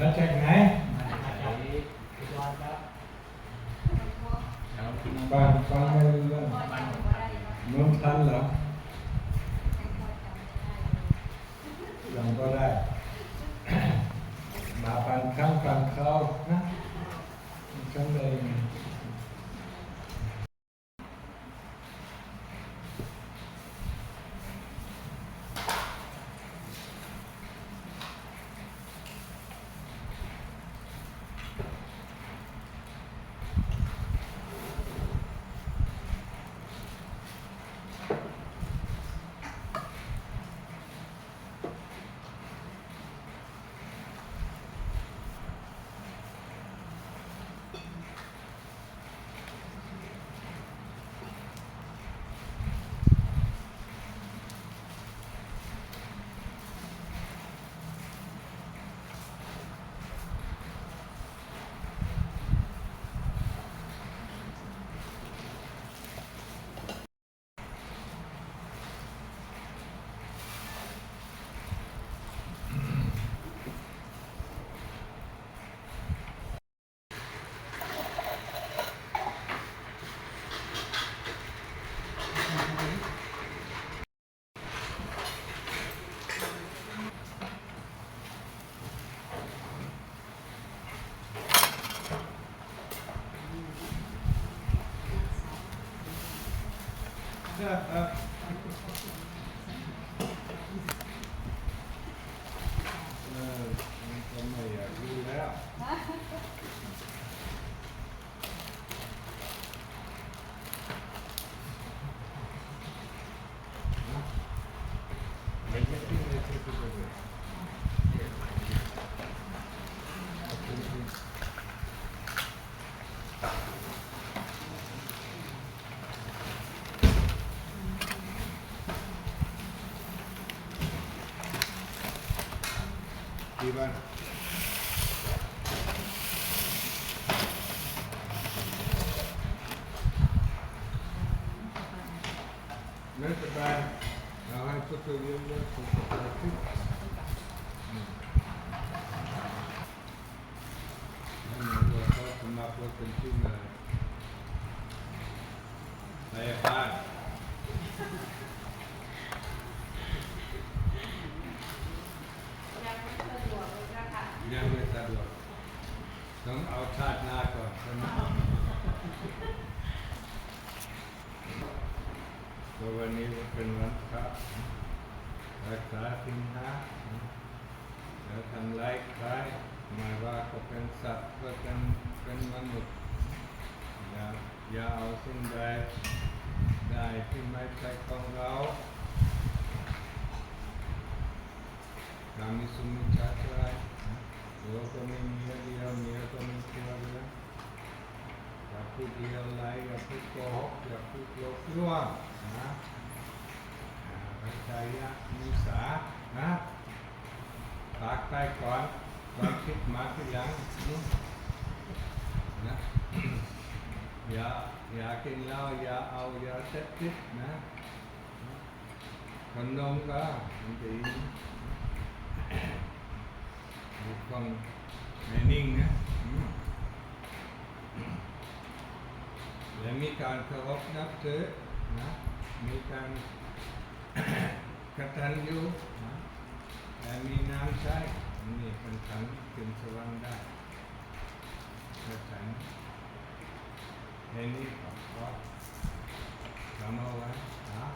มาจากไหนบ้านฟังไม่รู้เรื่องเมืองทันเหรอยังก็ได้ มาฟังครั้งฟังเขานะฉันเลย เออมันก็ไม่อยากรู้แล้ว ไม่ไม่ไม่ไม่ไม่ไม่ไม่ กี่วันไม่สบายเราให้พุทธเรียนเรื่องสุขภาพที่ให้หนูว่า เขาสมัครว่าเป็นที่มาในบ้านยังไม่สะดวกต้องเอาชาติหน้าก่อนใช่ไหมเพราะวันนี้เป็นวันพระรักษาสินค้าแล้วทำไรายคล้ายหมาว่าก็เป็นสัตว์ก็เป็น อย่าเอาสิ่งใดได้ที่ไม่ใช่ของเรากามิสุมิจฉาจารตัวก็ไม่มียเดียวเมียก็ม่ตัวเดียวอย่าพูดเดียวไล่อย่าพูดโกหกอย่าพูดโลภช่วงนะอ่าปัจจัยมุสานะปากใต้ก่อนความคิดมาทีหลังนะ อย่าอย่ากินเหล้าอย่าเอาอย่าเสพติดนะคนนมก็มันดีบุคคลไม่นิ่งนะและมีการเคารพนับถือนะมีการกระตัญญูนะและมีน้ำใช้นี่เป็นขันขึ้นสวรรค์ได้กระตัน ญแค่นี้ก็พอทำเอาไว้นะ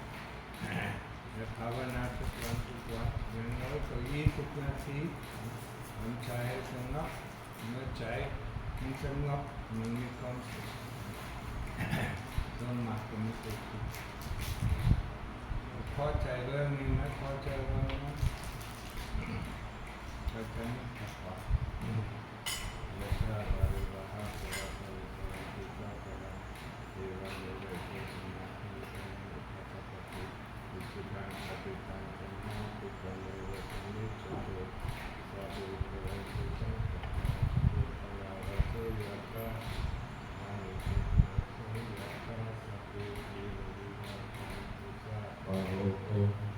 และภาวนาทุกวันทุกวันอย่างน้อยก็ยี่สิบนาทีทำใจสงบเมื่อใจมันสงบมันมีความสุขส่วนมากก็ไม่สุขพอใจเรื่องนี้ไหมพอใจเรื่องนี้ก็แค่นี้ก็พอ Yasha 嗯，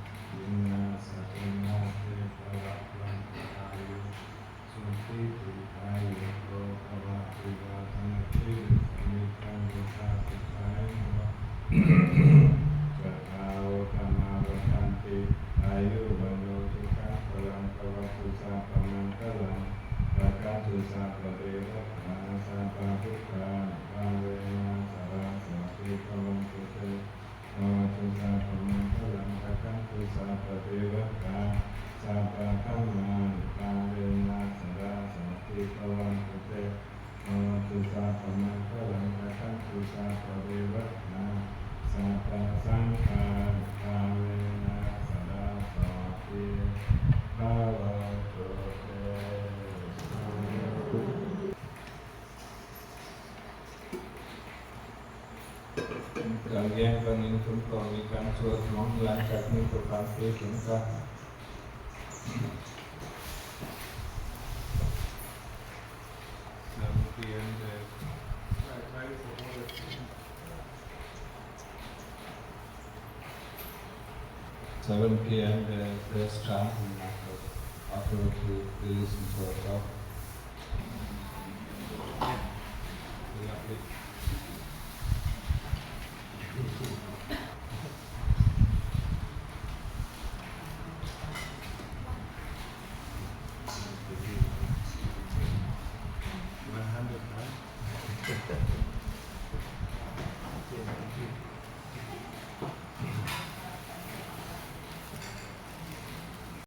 การเรียนการนี้คุ้มครองมีการสวดมนต์หลังจากนี้ก็การเทศน์กัน7 p.m. the right for all Seven p.m. the first time after to listen to a talk. Lovely.